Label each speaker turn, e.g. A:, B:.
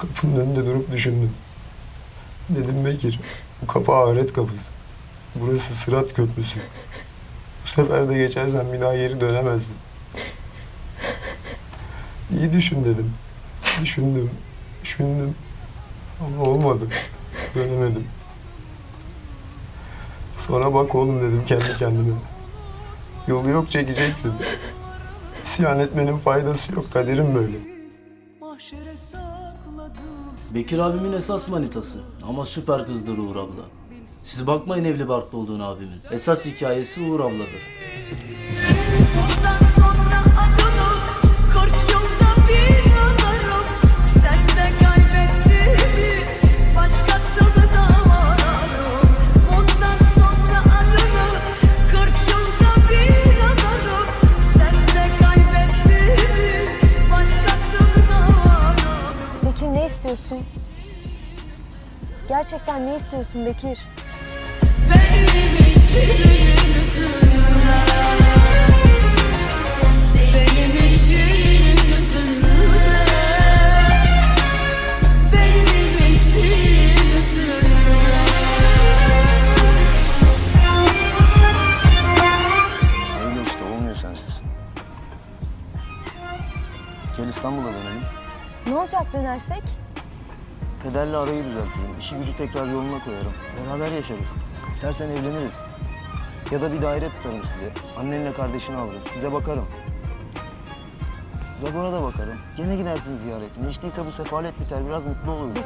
A: Kapının önünde durup düşündüm. Dedim Bekir, bu kapı ahiret kapısı. Burası sırat köprüsü. Bu sefer de geçersen bir daha geri dönemezsin. İyi düşün dedim. Düşündüm, düşündüm. Ama olmadı. Dönemedim. Sonra bak oğlum dedim kendi kendime. Yolu yok çekeceksin. İsyan etmenin faydası yok. Kaderim böyle.
B: Mahşere sakladım
C: Bekir abimin esas manitası ama süper kızdır Uğur abla. Siz bakmayın evli barklı olduğunu abimin. Esas hikayesi Uğur abladır.
D: İstiyorsun? Gerçekten ne istiyorsun Bekir?
E: Benim için üzülme.
F: Gel İstanbul'a dönelim.
D: Ne olacak dönersek?
F: Pederle arayı düzeltirim. İşi gücü tekrar yoluna koyarım. Beraber yaşarız. İstersen evleniriz. Ya da bir daire tutarım size. Annenle kardeşini alırız. Size bakarım. Zagor'a da bakarım. Gene gidersin ziyaretine. Hiç değilse bu sefalet biter. Biraz mutlu oluruz.